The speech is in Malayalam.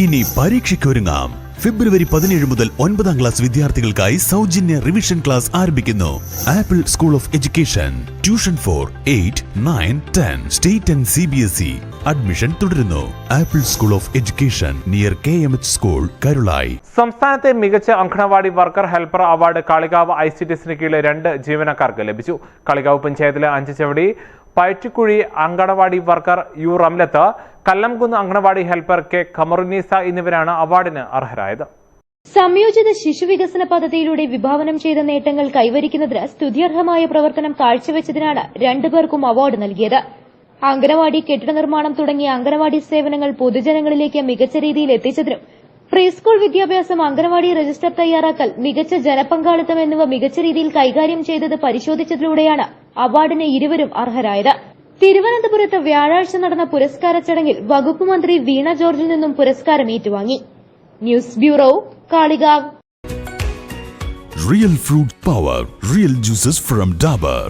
ഇനി പരീക്ഷയ്ക്കൊരുങ്ങാം. ഫെബ്രുവരി പതിനേഴ് മുതൽ ഒൻപതാം ക്ലാസ് വിദ്യാർത്ഥികൾക്കായി സൗജന്യ റിവിഷൻ ക്ലാസ് ആരംഭിക്കുന്നു. Apple school of education tuition four eight nine ten state and C B S E admission തുടരുന്നു. Apple school of education near K M H school Karulai സംസ്ഥാനത്തെ മികച്ച anganwadi worker helper award Kalikav I C T എസിന് കീഴിലെ രണ്ട് ജീവനക്കാർക്ക് ലഭിച്ചു. കാളികാവ് പഞ്ചായത്തിലെ അഞ്ച് ചവടി Payattukuzhi anganwadi worker U Ramlath Kallamkunnu anganwadi helper K Khamarunnisa എന്നിവരാണ് അവാർഡിന് അർഹരായത്. സംയോജിത ശിശുവികസന പദ്ധതിയിലൂടെ വിഭാവനം ചെയ്ത നേട്ടങ്ങൾ കൈവരിക്കുന്നതിന് സ്തുത്യർഹമായ പ്രവർത്തനം കാഴ്ചവെച്ചതിനാണ് രണ്ടുപേർക്കും അവാർഡ് നൽകിയത്. അങ്കനവാടി കെട്ടിട നിർമ്മാണം തുടങ്ങിയ അങ്കനവാടി സേവനങ്ങൾ പൊതുജനങ്ങളിലേക്ക് മികച്ച രീതിയിൽ എത്തിച്ചതിനും പ്രീ സ്കൂൾ വിദ്യാഭ്യാസം അങ്കനവാടി രജിസ്റ്റർ തയ്യാറാക്കൽ മികച്ച ജനപങ്കാളിത്തം എന്നിവ മികച്ച രീതിയിൽ കൈകാര്യം ചെയ്തത് പരിശോധിച്ചതിലൂടെയാണ് അവാർഡിന് ഇരുവരും അർഹരായത്. തിരുവനന്തപുരത്ത് വ്യാഴാഴ്ച നടന്ന പുരസ്കാര ചടങ്ങിൽ വകുപ്പ് മന്ത്രി വീണ ജോർജിൽ നിന്നും പുരസ്കാരം ഏറ്റുവാങ്ങി. News bureau Kalikav. Real fruit power real juices from Dabur